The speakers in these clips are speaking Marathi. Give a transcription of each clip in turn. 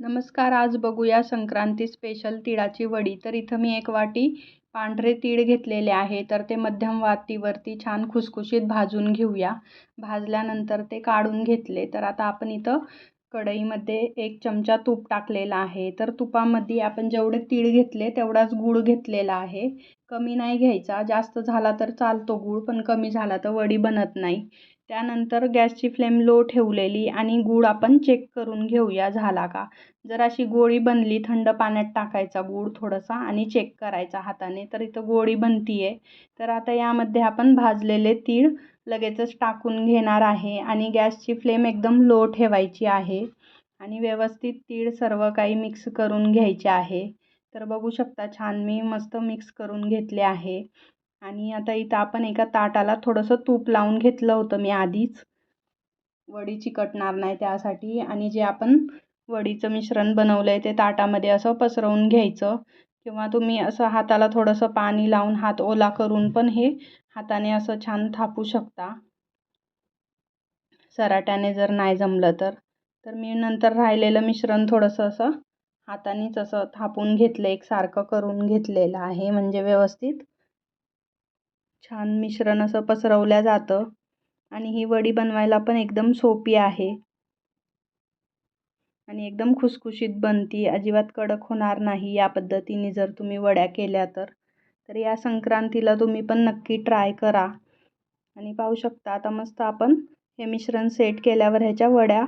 नमस्कार आज बघूया संक्रांती स्पेशल तिळाची वडी. तर इथं मी एक वाटी पांढरे तीळ घेतलेले आहे. तर ते मध्यम वातीवरती छान खुसखुशीत भाजून घेऊया. भाजल्यानंतर ते काढून घेतले. तर आता आपण इथं कढईमध्ये एक चमचा तूप टाकलेला आहे. तर तुपामध्ये आपण जेवढे तीळ घेतले तेवढाच गूळ घेतलेला आहे. कमी नाही घ्यायचा. जास्त झाला तर चालतो गूळ पण कमी झाला तर वडी बनत नाही. त्यानंतर गॅसची फ्लेम लो ठेवलेली आणि गूळ आपण चेक करून घेऊया झाला का? जर अशी गोळी बनली थंड पाण्यात टाकायचा गूळ थोडासा आणि चेक करायचा हाताने तर इथं गोळी बनती आहे तर आता यामध्ये आपण भाजलेले तीळ लगेचच टाकून घेणार आहे आणि गॅसची फ्लेम एकदम लो ठेवायची आहे आणि व्यवस्थित तीळ सर्व काही मिक्स करून घ्यायचे आहे. तर बघू शकता छान मी मस्त मिक्स करून घेतले आहे. आणि आता इथं आपण एका ताटाला थोडंसं तूप लावून घेतलं होतं मी आधीच. वडी चिकटणार नाही त्यासाठी आणि जे आपण वडीचं मिश्रण बनवलं आहे ते ताटामध्ये असं पसरवून घ्यायचं. किंवा तुम्ही असं हाताला थोडंसं पाणी लावून हात ओला करून पण हे हाताने असं छान थापू शकता. सराट्याने जर नाही जमलं तर. तर मी नंतर राहिलेलं मिश्रण थोडंसं असं हातानेच असं थापून घेतलं एकसारखं करून घेतलेलं आहे म्हणजे व्यवस्थित. छान मिश्रण असं पसरवलं जातं. आणि ही वडी बनवायला पण एकदम सोपी आहे. आणि एकदम खुसखुशीत बनती. अजिबात कडक होणार नाही या पद्धतीने जर तुम्ही वड्या केल्या तर. तर या संक्रांतीला तुम्ही पण नक्की ट्राय करा. आणि पाहू शकता आता मस्त आपण हे मिश्रण सेट केल्यावर ह्याच्या वड्या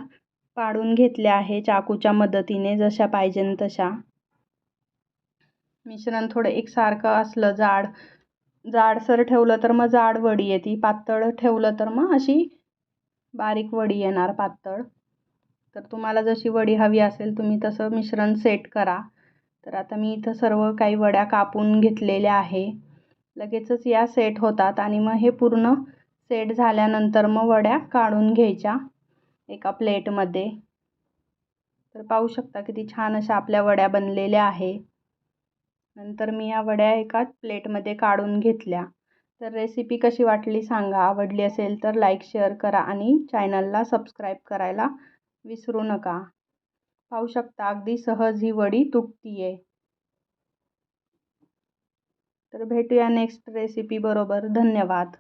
पाडून घेतल्या आहे चाकूच्या मदतीने जशा पाहिजेन तशा. मिश्रण थोडं एकसारखं असलं जाड जाडसर ठेवलं तर मग जाड वडी येते. पातळ ठेवलं तर मग अशी बारीक वडी येणार पातळ. तर तुम्हाला जशी वडी हवी असेल तुम्ही तसं मिश्रण सेट करा. तर आता मी इथं सर्व काही वड्या कापून घेतलेल्या आहे. लगेचच या सेट होतात आणि मग हे पूर्ण सेट झाल्यानंतर मग वड्या काढून घ्यायच्या एका प्लेटमध्ये तर पाहू शकता किती छान अशा आपल्या वड्या बनलेल्या आहे. नंतर मी या वड्या एका प्लेटमध्ये काढून घेतल्या. तर रेसिपी कशी वाटली सांगा. आवडली असेल तर लाईक शेअर करा आणि चॅनलला सबस्क्राईब करायला विसरू नका. पाहू शकता अगदी सहज ही वडी तुटती आहे तर भेटूया नेक्स्ट रेसिपी बरोबर. धन्यवाद.